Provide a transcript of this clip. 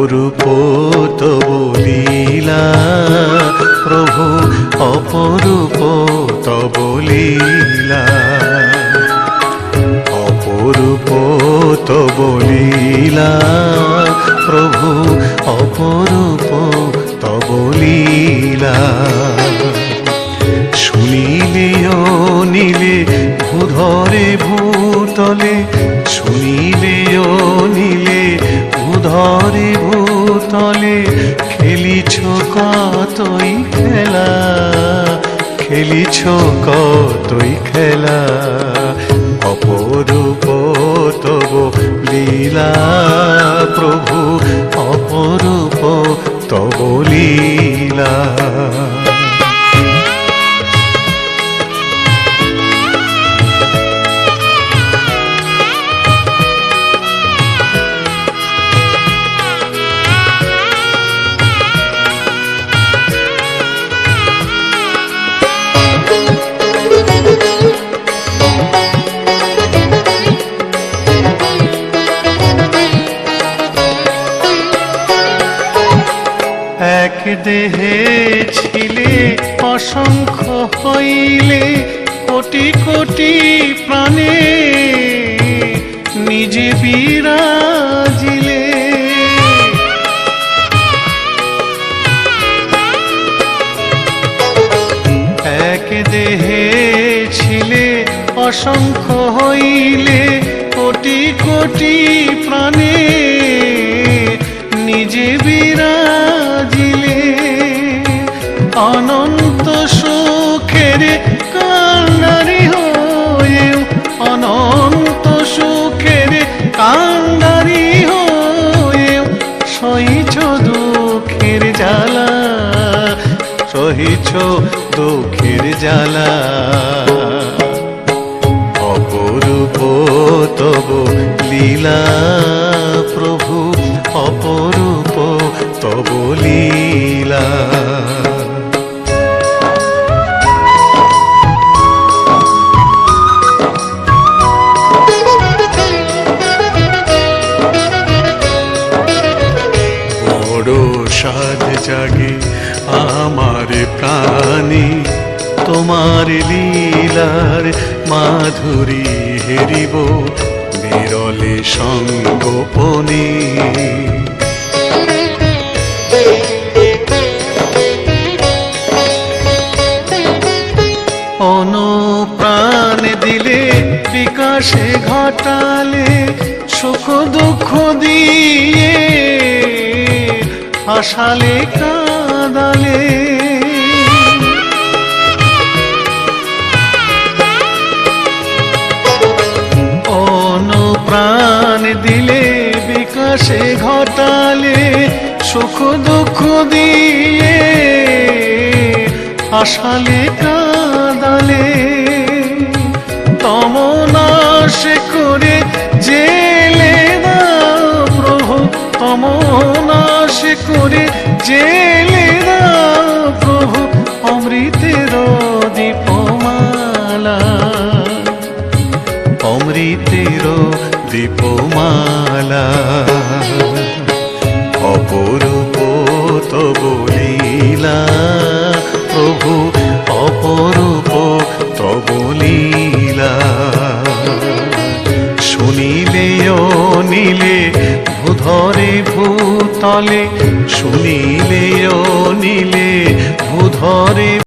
অপরূপ তবু লীলা প্রভু অপরূপ তবু লীলা অপরূপ তবু লীলা প্রভু অপরূপ তবু লীলা শুনিলেও নিলে, ভূধরে ভূতলে শুনিলেও নিলে ভূধরে ভূতলে, খেলিছ কতই খেলা? খেলিছ কতই খেলা? অপরূপ তব লীলা প্রভু, অপরূপ তব লীলা। এক দেহে ছিলে, অসংখ্য হইলে কোটি কোটি প্রাণে নিজে বিরাজিলে। এক দেহে ছিলে, অসংখ্য হইলে কোটি কোটি প্রাণে নিজে বিরাজিলে অনন্ত সুখের কান্ডারি হয়েও, অনন্ত সুখের কান্ডারি হয়েও, সহিছ দুঃখের জ্বালা, সহিছ দুঃখের জ্বালা। অপরূপ তব লীলা প্রভু, অপরূপ তব সাজ জাগে আমার প্রাণী। তোমার লীলার মাধুরী হেরিব বিরলে সঙ্গোপনে অনুপ্রাণ দিলে বিকাশে ঘটালে সুখ দুঃখ দিয়ে হাসালে কাঁদালে। অনুপ্রাণ দিলে বিকাশে ঘটালে সুখ দুঃখ দিয়ে হাসালে কাঁদালে। করে জেলে দাও অমৃতের দীপমালা অমৃতের দীপমালা অপরূপ তব লীলা প্রভু, অপরূপ তব লীলা শুনিলে নীলে ভূধরে ভূতলে শুনিলে ও নীলে ভূধরে